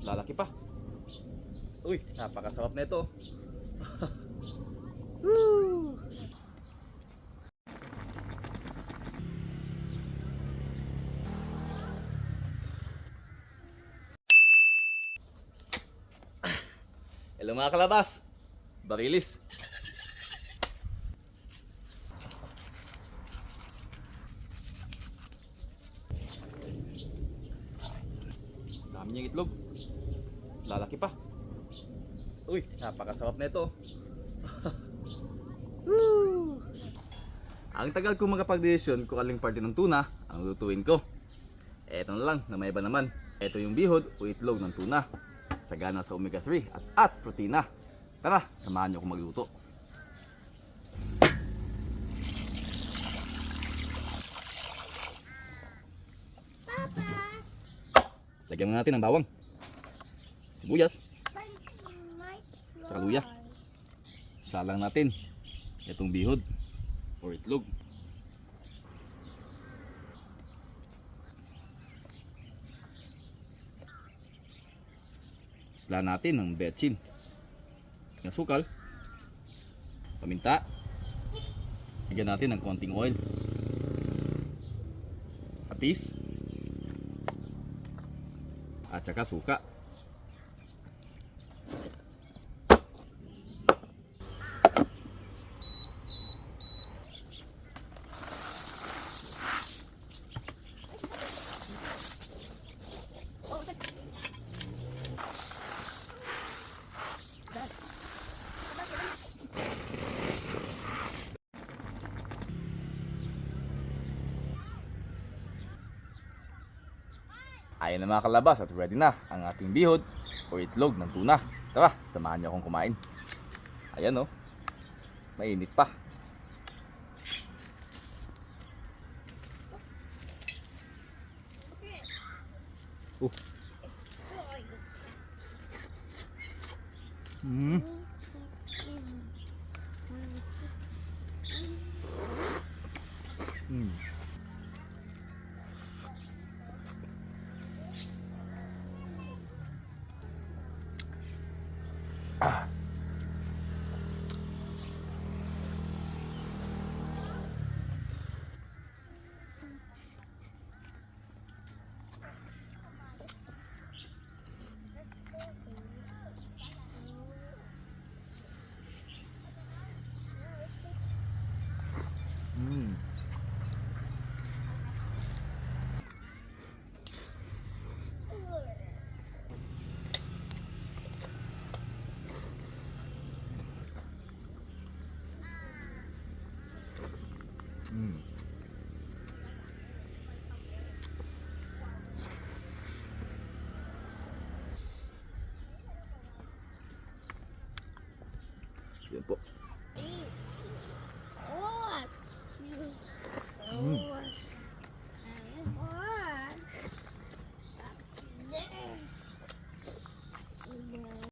Lalaki pa. Uy, napakasarap na ito. Woo! Hello mga kalabas. Barilis. Dami niyang itlog. Lalaki pa. Uy, napakasarap na ito. Ang tagal ko makapag-desisyon kung aling parte ng tuna ang lutuin ko. Eto na lang, na may iba naman. Ito yung bihod o itlog ng tuna. Sagana sa omega-3 at, at protina. Tara, samahan niyo ako magluto. Lagyan na natin ng bawang. Sibuyas. Tsaka luya. Salang natin. Itong bihod or itlog. Wala natin ng betchin. Ng sukal. Paminta. Lagyan natin ng konting oil. Patis. 啊，大家苏卡。Ayan na mga kalabas at ready na ang ating bihod o itlog ng tuna. Tara, samahan niyo akong kumain. Ayan oh. Mainit pa. Uh. Mm. Mm. Ah. 嗯，原不。